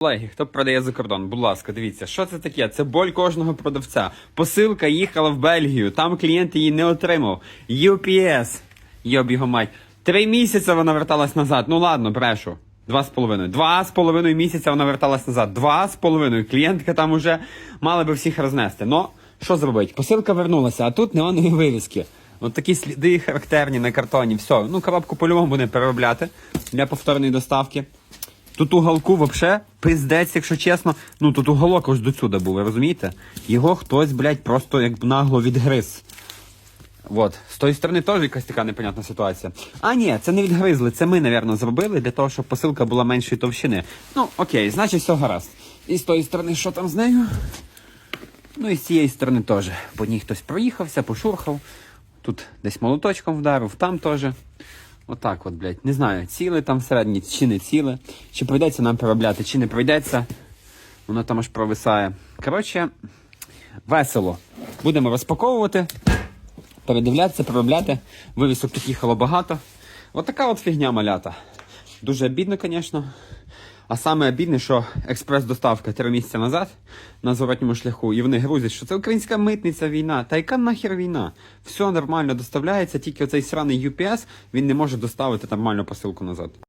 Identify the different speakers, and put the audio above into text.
Speaker 1: Колеги, хто продає за кордон, будь ласка, дивіться, що це таке? Це боль кожного продавця. Посилка їхала в Бельгію, там клієнт її не отримав. UPS, йоб його мать. Три місяці вона верталась назад. Ну ладно, брешу. Два з половиною. Два з половиною місяця вона верталась назад. Два з половиною. Клієнтка там уже мала би всіх рознести. Ну, що зробить? Посилка вернулася, а тут неонові вивіски. От такі сліди характерні на картоні. Все. Ну, коробку по-любому буде переробляти для повторної доставки. Тут уголку вообще пиздець, якщо чесно. Ну тут уголок ось до сюди був, ви розумієте? Його хтось, блядь, просто як нагло відгриз. От, з тої сторони теж якась така непонятна ситуація. А ні, це не відгризли, це ми, напевно, зробили для того, щоб посилка була меншої товщини. Ну, окей, значить, все гаразд. І з тої сторони, що там з нею? Ну і з цієї сторони теж. По ній хтось проїхався, пошурхав. Тут десь молоточком вдарив, там теж. Отак от, блядь. Не знаю, ціле там всередині, чи не ціле. Чи прийдеться нам переробляти, чи не прийдеться. Воно там аж провисає. Коротше, весело. Будемо розпаковувати, передивлятися, переробляти. Вивісок тут їхало багато. Отака от фігня малята. Дуже обідно, звісно. А саме обідне, що експрес-доставка три місяці назад на зворотньому шляху, і вони грузять, що це українська митниця війна. Та яка нахер війна? Все нормально доставляється, тільки оцей сраний UPS він не може доставити нормальну посилку назад.